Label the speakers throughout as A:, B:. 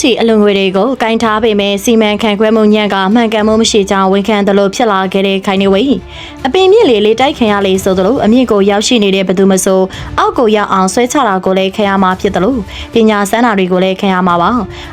A: ချီအလွန်ငွေတွေကိုကင်ထားပေမဲ့စီမံခန့်ခွဲမှုညံ့ကမှန်ကန်မှုမရှိကြောင်းဝန်ခံသလိုဖြစ်လာခဲ့တဲ့ခိုင်နေဝေးအပင်မြင့်လေလေတိုက်ခံရလေဆိုသလိုအမြင့်ကိုရောက်ရှိနေတဲ့ဘသူမဆိုအောက်ကိုရောက်အောင်ဆွဲချတာကိုလည်းခံရမှာဖြစ်သလိုပညာစမ်းတာတွေကိုလည်းခံရမှာပါ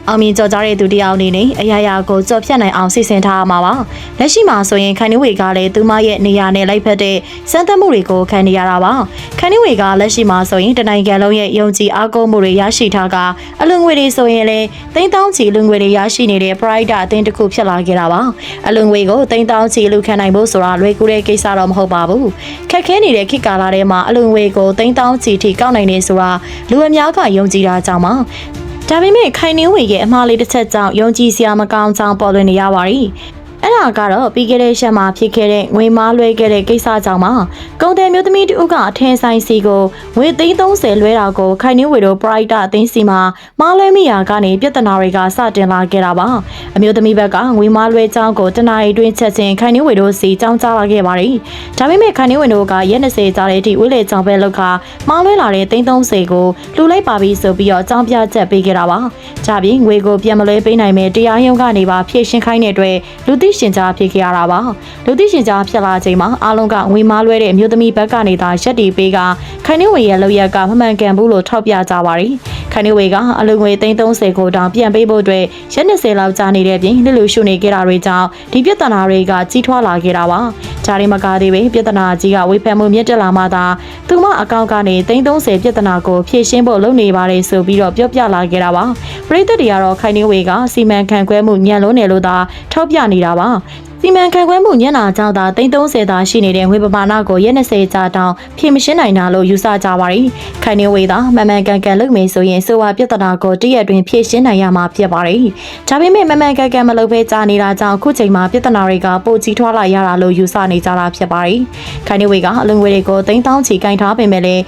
A: အောင်မြင်ကြော်ကြားတဲ့သူတစ်ယောက်အနေနဲ့အရာရာကိုကြော်ဖြတ်နိုင်အောင်စီစဉ်ထားရမှာပါလက်ရှိမှာဆိုရင်ခိုင်နေဝေးကလည်းသူမရဲ့နေရာနဲ့လိုက်ဖက်တဲ့စမ်းသပ်မှုတွေကိုခံနေရတာပါခိုင်နေဝေးကလက်ရှိမှာဆိုရင်တနိုင်ငံလုံးရဲ့ယုံကြည်အားကိုးမှုတွေရရှိထားကအလွန်ငွေတွေဆိုရင်လည်းတိန်းတောင်းချီအလွန်ငွေတွေရရှိနေတဲ့ Pride အသင်းတစ်ခုဖြစ်လာခဲ့တာပါအလွန်ငွေကိုတိန်းတောင်းချီလူခံနိုင်ဖို့ဆိုတာလွယ်ကူတဲ့ကိစ္စတော့မဟုတ်ပါဘူးခက်ခဲနေတဲ့ခေတ်ကာလထဲမှာအလွန်ငွေကိုတိန်းတောင်းချီထိကောက်နိုင်နေဆိုတာလူအများကယုံကြည်တာကြောင့်ပါဒါပေမဲ့ခိုင်နှင်းဝေရဲ့အမှားလေးတစ်ချက်ကြောင့်ယုံကြည်စရာမကောင်းကြောင်းပေါ်လွင်နေရပါတယ် အဲ့ဒါကတော့ပြီးခဲ့တဲ့ရက်မှာဖြစ်ခဲ့တဲ့ငွေမားလွှဲခဲ့တဲ့ကိစ္စကြောင့်ပါကုန်တယ်မျိုးသမီးတူကအထင်ဆိုင်စီကိုငွေသိန်း30လွှဲတာကိုခိုင်နှင်းဝေတို့ Pride အသင်းစီမှာမားလွှဲမိရာကနေပြဿနာတွေကစတင်လာခဲ့တာပါအမျိုးသမီးဘက်ကငွေမားလွှဲကြောင်းကိုတနအီတွင်းချက်ချင်းခိုင်နှင်းဝေတို့စီကြောင်းကြားလာခဲ့ပါတယ်ဒါပေမဲ့ခိုင်နှင်းဝေတို့ကရက်20ကြာတဲ့အထိဝိလေကြောင်ပဲလောက်ကမားလွှဲလာတဲ့သိန်း30ကိုလှူလိုက်ပါပြီဆိုပြီးတော့အကြောင်းပြချက်ပေးခဲ့တာပါကြပြီးငွေကိုပြန်မလွှဲပေးနိုင်မဲ့တရားရုံးကနေပါဖြည့်ရှင်းခိုင်းတဲ့အတွက်လူသိရှင်ကြားဖြစ်ခဲ့ရတာပါလူသိရှင်ကြားဖြစ်လာချိန်မှာအားလုံးကငွေမားလွှဲတဲ့အမျိုးသမီးဘက်ကနေသာရက်တီပေးကခိုင်နှင်းဝေရဲ့လောက်ရက်ကမမှန်ကန်ဘူးလို့ထောက်ပြကြပါတယ်ခိုင်နှင်းဝေကအလူငွေ330ကိုတောင်ပြန်ပေးဖို့အတွက်ရက်20လောက်ကြာနေတဲ့ပြင်လှလူရှုနေခဲ့တာတွေကြောင့်ဒီပြဿနာတွေကကြီးထွားလာခဲ့တာပါဂျာရီမကာသေးပဲပြဿနာကြီးကဝေဖန်မှုမြင့်တက်လာမှသာသူမအကောင့်ကနေ330ပြဿနာကိုဖြည့်ရှင်းဖို့လုပ်နေပါတယ်ဆိုပြီးတော့ပြောပြလာခဲ့တာပါပရိသတ်တွေကတော့ခိုင်နှင်းဝေကစီမံခန့်ခွဲမှုညံလုံးတယ်လို့သာထောက်ပြနေတာပါစီမံခန့်ခွဲမှုညံ့နာကြောင့်သာ330သာရှိနေတဲ့ငွေပမာဏကိုရက်20ကြာတောင်ဖြည့်မရှင်းနိုင်တာလို့ယူဆကြပါရီ။ခိုင်နေဝေသာမမှန်ကန်ကန်လုပ်မယ်ဆိုရင်ဆိုဝါပြဿနာကိုတရက်တွင်ဖြည့်ရှင်းနိုင်ရမှာဖြစ်ပါရီ။ဒါပေမဲ့မမှန်ကန်ကန်မလုပ်ဘဲကြာနေတာကြောင့်အခုချိန်မှာပြဿနာတွေကပိုကြီးထွားလာရတာလို့ယူဆနေကြတာဖြစ်ပါရီ။ခိုင်နေဝေကအလုံငွေတွေကို3000ချီကင်ထားပေမဲ့လည်း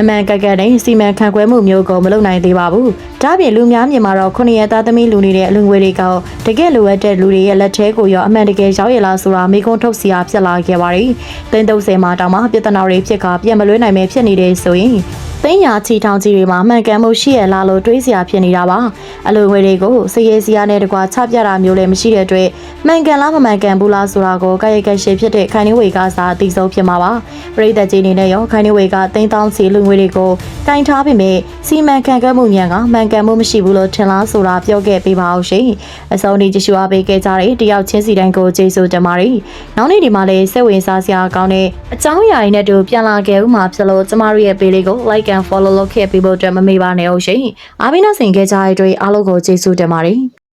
A: အမှန်ကကတဲ့စီမံခန့်ခွဲမှုမျိုးကိုမလုပ်နိုင်သေးပါဘူး။ဒါ့အပြင်လူများမြင်မှာတော့ခုနှစ်ရက်သားသမီးလူနေတဲ့အလူငွေတွေကတကယ်လိုအပ်တဲ့လူတွေရဲ့လက်ထဲကိုရောအမှန်တကယ်ရောက်ရလားဆိုတာမေးခွန်းထုတ်စရာဖြစ်လာခဲ့ပါတယ်။သိန်း30မှာတောင်မှပြဿနာတွေဖြစ်ကပြန်မလွှဲနိုင်မဲဖြစ်နေတယ်ဆိုရင် သိန်းရာချီထောင်ကြီးတွေမှာမှန်ကန်မှုရှိရလားလို့တွေးစရာဖြစ်နေတာပါ။အလူငွေတွေကိုစည်ရဲစရာနဲ့တကွာချပြတာမျိုးလည်းမရှိတဲ့အတွက်မှန်ကန်လားမမှန်ကန်ဘူးလားဆိုတာကိုကာယကရှိဖြစ်တဲ့ခိုင်နှင်းဝေကစားအသိဆုံးဖြစ်မှာပါ။ပရိသတ်ကြီးအနေနဲ့ရောခိုင်နှင်းဝေကသိန်းတောင်းစီလူငွေတွေကိုကင်ထားပေမဲ့စီမံခန့်ခွဲမှုညံကမှန်ကန်မှုမရှိဘူးလို့ထင်လားဆိုတာပြောခဲ့ပေးပါအောင်ရှင်။အဆုံးဒီကြည့်ရှုအားပေးခဲ့ကြတဲ့တယောက်ချင်းစီတိုင်းကိုကျေးဇူးတင်ပါတယ်။နောက်နေ့ဒီမှာလည်းစိတ်ဝင်စားစရာကောင်းတဲ့အကြောင်းအရာတွေနဲ့တူပြန်လာခဲ့ဦးမှာဖြစ်လို့ကျမတို့ရဲ့ page လေးကို like and follow လုပ်ခဲ့ပေးဖို့အတွက်မမေ့ပါနဲ့အောင်ရှင်။အားပေးနှဆင်ခဲ့ကြတဲ့အတွက်အားလုံးကိုကျေးဇူးတင်ပါတယ်။